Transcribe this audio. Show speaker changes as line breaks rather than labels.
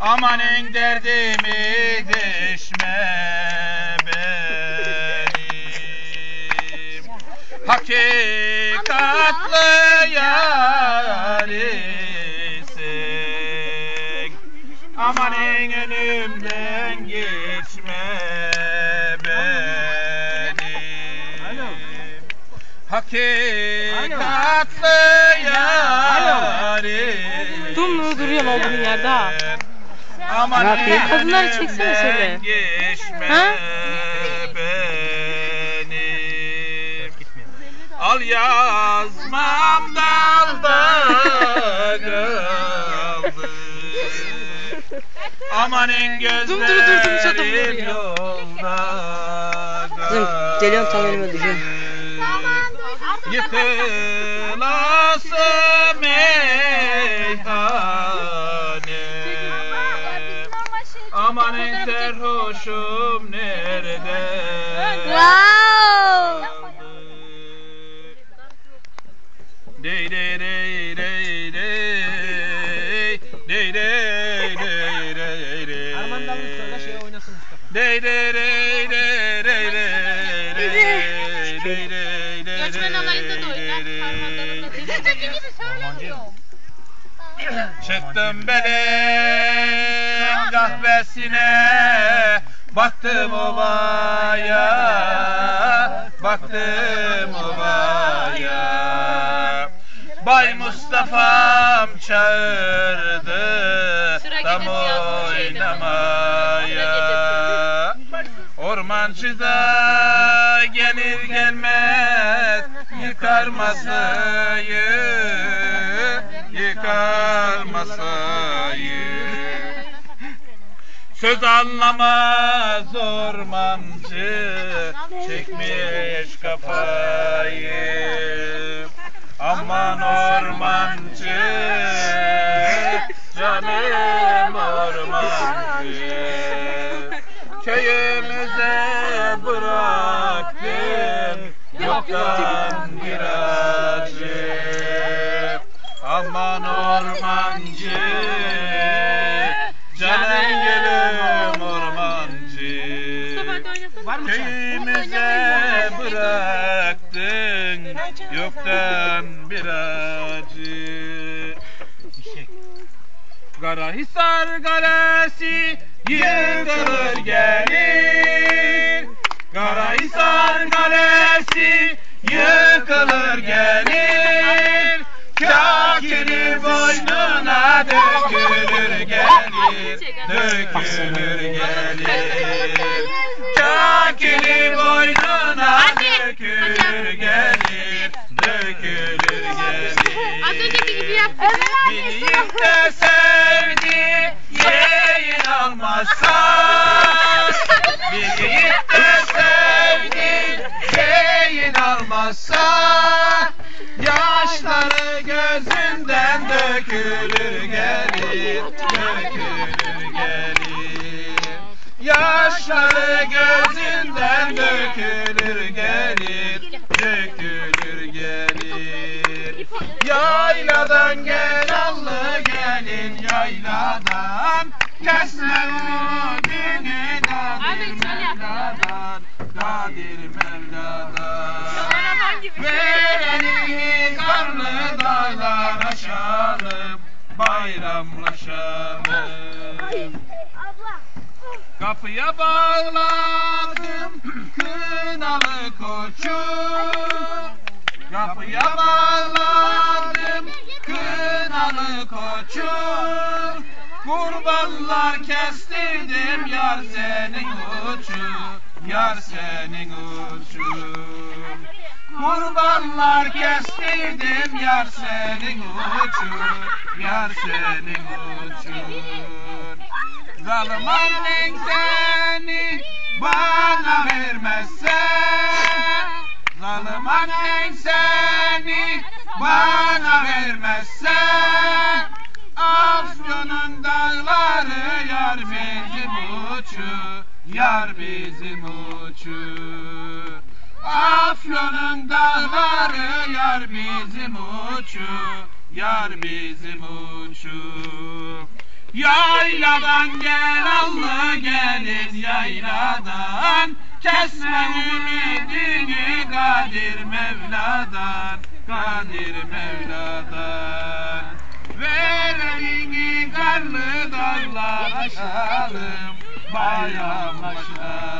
Amanın derdimi deşme benim? Hakikatlı yarisin Amanın önümden geçme benim. Hakikatlı yarisin
Dumlu duruyorsun olduğun yerde ha.
Aman
Ne yapayım?
Kadınları çeksene şöyle. Ha?
benim Al yazmam dalda kaldı Amanın
Dur, dur, dur, dur, çatım
gözlerim yolda
Kızım, geliyorum, tam önüme düşüyorum
yıkılası meyhane. Aman en serhoşum nerede?
Wow
Dey dey dey dey. Dey Dey dey dey dey. Dey
Armandalı
Dey dey dey
Göçmen alayında da oynar.
dey
Harmanlarında da oynar.
Öteki gibi söylemiyor.
Çıktım benim kahvesine Baktım ovaya Baktım ovaya Bay Mustafa'm çağırdı Tam oynamaya Ormancı da gelir gelmez Yıkar masayı Yıkar masayı Söz anlamaz ormancı Çekmiş kafayı. Aman ormancı Canım ormancı Köyümüze bıraktın Yoktan
Var mı?
Köyümüze bıraktın. Yoktan bir acı Karahisar Kalesi yıkılır gelir Karahisar Kalesi yıkılır gelir. Kakiri boynuna dökülür gelir. Dökülür gelir Bilip de sevdiye inanmazsan Bilip de sevdiye inanmazsan Yaşları gözünden dökülür gelir Dökülür gelir. Yaşları gözünden dökülür gelir. Yayladan gel allı gelin yayladan. Kesme ümidini Kadir Mevla'dan Kadir Mevla'dan. Vereni karlı dağlar aşalım Bayramlaşalım Kapıya bağladım kınalı koçu. Kapıya bağladım kınalı koçu Kurbanlar kestirdim yar senin uçu Yar senin uçu Kurbanlar kestirdim yar senin uçu Yar senin uçun Zalim annen seni Yar bizim uçu Afyon'un dağları yar bizim uçu Yar bizim uçu Yayladan gel allı gelin yayladan. Kesme ümidini Kadir Mevla'dan Kadir Mevla'dan. Ver karlı dağlar aşalım Bayram aşalım